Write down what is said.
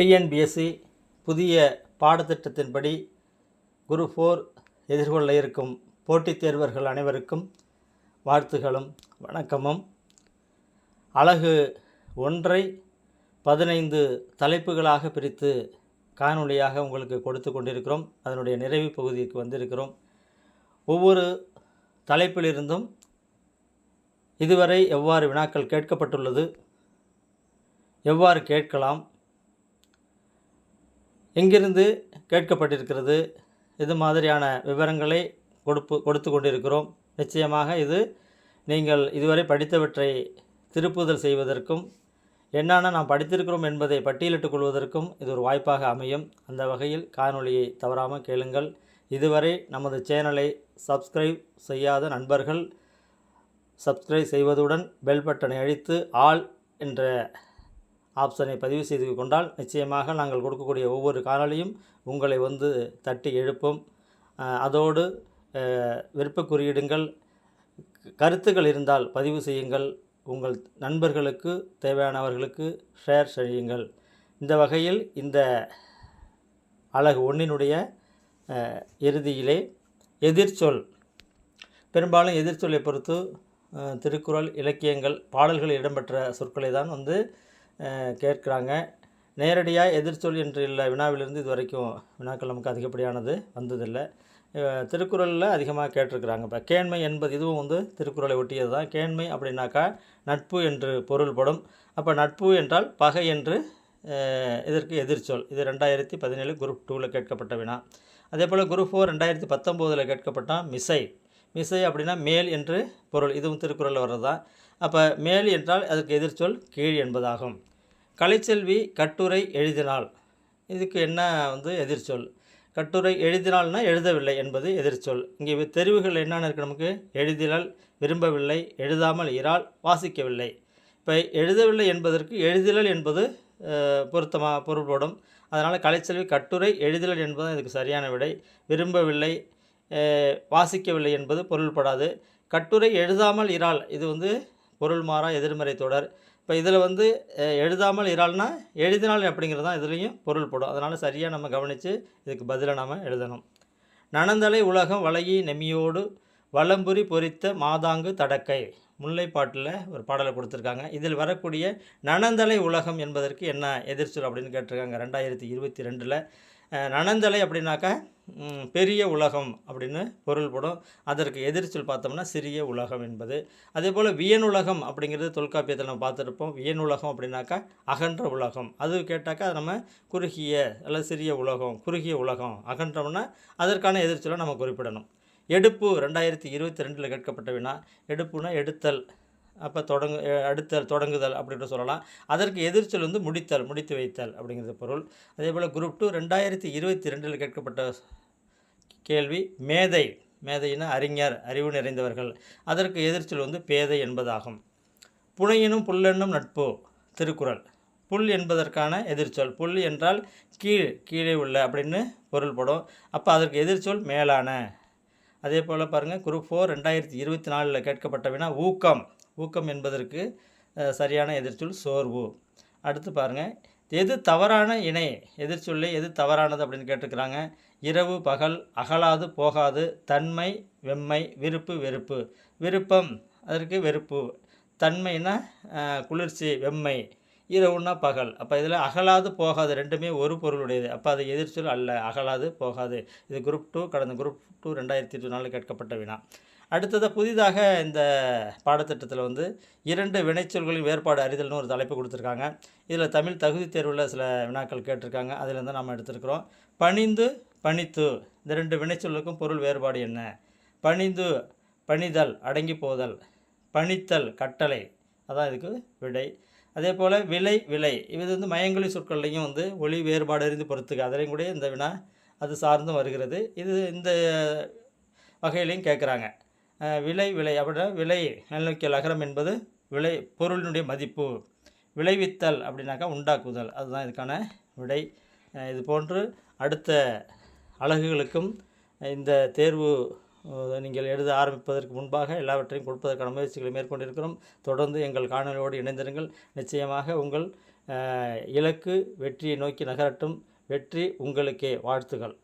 TNPSC புதிய பாடத்திட்டத்தின்படி குரு four எதிர்கொள்ள இருக்கும் போட்டித் தேர்வர்கள் அனைவருக்கும் வாழ்த்துகளும் வணக்கமும். அழகு ஒன்றை பதினைந்து தலைப்புகளாக பிரித்து காணொளியாக உங்களுக்கு கொடுத்து கொண்டிருக்கிறோம். அதனுடைய நிறைவு பகுதிக்கு வந்திருக்கிறோம். ஒவ்வொரு தலைப்பிலிருந்தும் இதுவரை எவ்வாறு வினாக்கள் கேட்கப்பட்டுள்ளது எவ்வாறு கேட்கலாம் எங்கிருந்து கேட்கப்பட்டிருக்கிறது இது மாதிரியான விவரங்களை கொடுப்பு கொடுத்து கொண்டிருக்கிறோம். நிச்சயமாக இது நீங்கள் இதுவரை படித்தவற்றை திருப்புதல் செய்வதற்கும் என்னென்ன நாம் படித்திருக்கிறோம் என்பதை பட்டியலிட்டுக் கொள்வதற்கும் இது ஒரு வாய்ப்பாக அமையும். அந்த வகையில் காணொளியை தவறாமல் கேளுங்கள். இதுவரை நமது சேனலை சப்ஸ்கிரைப் செய்யாத நண்பர்கள் சப்ஸ்கிரைப் செய்வதுடன் பெல் பட்டனை அழித்து ஆல் என்ற ஆப்ஷனை பதிவு செய்து கொண்டால் நிச்சயமாக நாங்கள் கொடுக்கக்கூடிய ஒவ்வொரு காணொளியும் உங்களை வந்து தட்டி எழுப்பும். அதோடு விருப்ப குறியிடுங்கள் கருத்துக்கள் இருந்தால் பதிவு செய்யுங்கள். உங்கள் நண்பர்களுக்கு தேவையானவர்களுக்கு ஷேர் செய்யுங்கள். இந்த வகையில் இந்த அழகு ஒன்றினுடைய இறுதியிலே எதிர்ச்சொல். பெரும்பாலும் எதிர்ச்சொல்லை பொறுத்து திருக்குறள் இலக்கியங்கள் பாடல்களில் இடம்பெற்ற சொற்களை தான் வந்து கேட்குறாங்க. நேரடியாக எதிர்ச்சொல் என்று இல்லை வினாவிலிருந்து இது வரைக்கும் வினாக்கள் நமக்கு அதிகப்படியானது வந்ததில்லை. திருக்குறளில் அதிகமாக கேட்டிருக்கிறாங்க. இப்போ கேண்மை என்பது இதுவும் வந்து திருக்குறளை ஒட்டியது தான். கேண்மை அப்படின்னாக்கா நட்பு என்று பொருள்படும். அப்போ நட்பு என்றால் பகை என்று இதற்கு எதிர்ச்சொல் இது ரெண்டாயிரத்தி பதினேழு குரூப் டூவில் கேட்கப்பட்ட வினா. அதே போல் குரூப் ஃபோர் ரெண்டாயிரத்தி பத்தொம்போதில் கேட்கப்பட்டால் மிசை. மிசை அப்படின்னா மேல் என்று பொருள். இதுவும் திருக்குறளில் வர்றது தான் அப்போ மேல் என்றால் அதற்கு எதிர்ச்சொல் கீழ் என்பதாகும். கலைச்செல்வி கட்டுரை எழுதினாள். இதுக்கு என்ன வந்து எதிர்ச்சொல்? கட்டுரை எழுதினால்னா எழுதவில்லை என்பது எதிர்ச்சொல். இங்கே தெரிவுகள் என்னென்ன இருக்குது நமக்கு? எழுதினால் விரும்பவில்லை எழுதாமல் இரால் வாசிக்கவில்லை. இப்போ எழுதவில்லை என்பதற்கு எழுதிலல் என்பது பொருத்தமாக பொருள்படும். அதனால் கலைச்செல்வி கட்டுரை எழுதிலல் என்பது இதுக்கு சரியான விடை. விரும்பவில்லை வாசிக்கவில்லை என்பது பொருள்படாது. கட்டுரை எழுதாமல் இரால் இது வந்து பொருள் மாறா எதிர்மறை தொடர். இப்போ இதில் வந்து எழுதாமல் இறால்னா எழுதினால் அப்படிங்கிறது தான் இதுலேயும் பொருள்படும் அதனால் சரியாக நம்ம கவனித்து இதுக்கு பதிலாக நாம் எழுதணும். நனந்தலை உலகம் வளையி நெமியோடு வலம்புரி பொறித்த மாதாங்கு தடக்கை முல்லைப்பாட்டில் ஒரு பாடலை கொடுத்துருக்காங்க. இதில் வரக்கூடிய நனந்தலை உலகம் என்பதற்கு என்ன எதிர்ச்சொல் அப்படின்னு கேட்டிருக்காங்க. ரெண்டாயிரத்தி இருபத்தி ரெண்டில் நனந்தலை அப்படின்னாக்கா பெரிய உலகம் அப்படின்னு பொருள்படும் அதற்கு எதிர்ச்சொல் பார்த்தோம்னா சிறிய உலகம் என்பது. அதே போல் வியனுலகம் அப்படிங்கிறது தொல்காப்பியத்தில் நம்ம பார்த்துருப்போம். வியனுலகம் அப்படின்னாக்கா அகன்ற உலகம். அது கேட்டாக்கா அது நம்ம குறுகிய அல்லது சிறிய உலகம் குறுகிய உலகம் அகன்றம்னா அதற்கான எதிர்ச்சொலை நம்ம குறிப்பிடணும். எடுப்பு ரெண்டாயிரத்தி இருபத்தி ரெண்டில் கேட்கப்பட்ட வினா. எடுப்புனா எடுத்தல். அப்போ தொடங்கு அடுத்தல் தொடங்குதல் அப்படின்னு சொல்லலாம். அதற்கு எதிர்ச்சொல் வந்து முடித்தல் முடித்து வைத்தல் அப்படிங்கிறது பொருள். அதே போல் குரூப் டூ ரெண்டாயிரத்தி இருபத்தி ரெண்டில் கேட்கப்பட்ட கேள்வி. மேதை. மேதையின அறிஞர் அறிவு நிறைந்தவர்கள். அதற்கு எதிர்ச்சொல் வந்து பேதை என்பதாகும். புனையினும் புல்லென்னும் நட்பு. திருக்குறள். புல் என்பதற்கான எதிர்ச்சொல். புல் என்றால் கீழ் கீழே உள்ள அப்படின்னு பொருள்படும். அப்போ அதற்கு எதிர்ச்சொல் மேலான. அதே போல் பாருங்கள் குரூப் ஃபோர் ரெண்டாயிரத்தி இருபத்தி நாலில் கேட்கப்பட்ட வினா ஊக்கம். ஊக்கம் என்பதற்கு சரியான எதிர்ச்சொல் சோர்வு. அடுத்து பாருங்கள் எது தவறான இணை? எதிர்ச்சொல்லை எது தவறானது அப்படின்னு கேட்டிருக்கிறாங்க. இரவு பகல் அகலாது போகாது தன்மை வெம்மை விருப்பு வெறுப்பு. விருப்பம் அதற்கு வெறுப்பு. தன்மைனா குளிர்ச்சி வெம்மை. இரவுன்னா பகல். அப்போ இதில் அகலாது போகாது ரெண்டுமே ஒரு பொருளுடையது. அப்போ அது எதிர்ச்சொல் அல்ல. அகலாது போகாது. இது குரூப் டூ கடந்த குரூப் டூ ரெண்டாயிரத்தி இருபத்தி நாலில் கேட்கப்பட்ட வினா. அடுத்ததாக புதிதாக இந்த பாடத்திட்டத்தில் வந்து இரண்டு வினைச்சொல்களின் வேறுபாடு அறிதல்னு ஒரு தலைப்பு கொடுத்துருக்காங்க. இதில் தமிழ் தகுதி தேர்வில் சில வினாக்கள் கேட்டிருக்காங்க. அதிலேருந்து நம்ம எடுத்திருக்கிறோம். பணிந்து பணித்து. இந்த ரெண்டு வினைச்சொல்லுக்கும் பொருள் வேறுபாடு என்ன? பணிந்து பணிதல் அடங்கி போதல். பணித்தல் கட்டளை. அதான் இதுக்கு விடை. அதே போல் விலை விலை. இது வந்து மயங்கொலி சொற்கள்லையும் வந்து ஒளி வேறுபாடு அறிந்து பொறுத்துக்க அதிலையும் கூட இந்த வினா அது சார்ந்தும் வருகிறது. இது இந்த வகையிலையும் கேட்குறாங்க. விலை விலை அப்படின்னா விலை மேல்நோக்கிய அகரம் என்பது விலை பொருளினுடைய மதிப்பு. விளைவித்தல் அப்படின்னாக்கா உண்டாக்குதல். அதுதான் இதுக்கான விடை. இது போன்று அடுத்த அழகுகளுக்கும் இந்த தேர்வு நீங்கள் எழுத ஆரம்பிப்பதற்கு முன்பாக எல்லாவற்றையும் கொடுப்பதற்கான முயற்சிகளை மேற்கொண்டிருக்கிறோம். தொடர்ந்து எங்கள் காணொலியோடு இணைந்திருங்கள். நிச்சயமாக உங்கள் இலக்கு வெற்றியை நோக்கி நகரட்டும். வெற்றி உங்களுக்கே. வாழ்த்துகள்